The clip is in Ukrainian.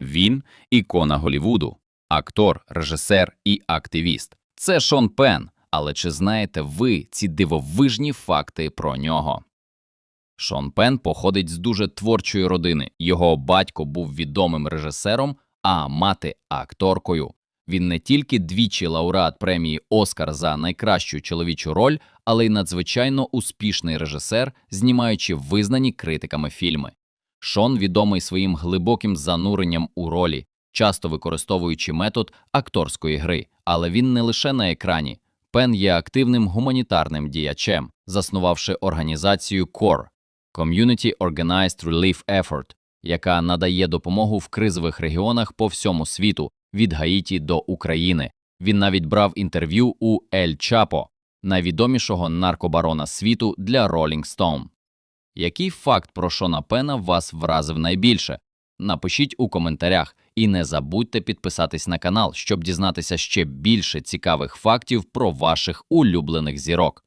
Він ікона Голівуду, актор, режисер і активіст. Це Шон Пен. Але чи знаєте ви ці дивовижні факти про нього? Шон Пен походить з дуже творчої родини. Його батько був відомим режисером, а мати акторкою. Він не тільки двічі лауреат премії Оскар за найкращу чоловічу роль, але й надзвичайно успішний режисер, знімаючи визнані критиками фільми. Шон відомий своїм глибоким зануренням у ролі, часто використовуючи метод акторської гри, але він не лише на екрані. Пен є активним гуманітарним діячем, заснувавши організацію CORE – Community Organized Relief Effort, яка надає допомогу в кризових регіонах по всьому світу, від Гаїті до України. Він навіть брав інтерв'ю у Ель Чапо, найвідомішого наркобарона світу для Rolling Stone. Який факт про Шона Пена вас вразив найбільше? Напишіть у коментарях і не забудьте підписатись на канал, щоб дізнатися ще більше цікавих фактів про ваших улюблених зірок.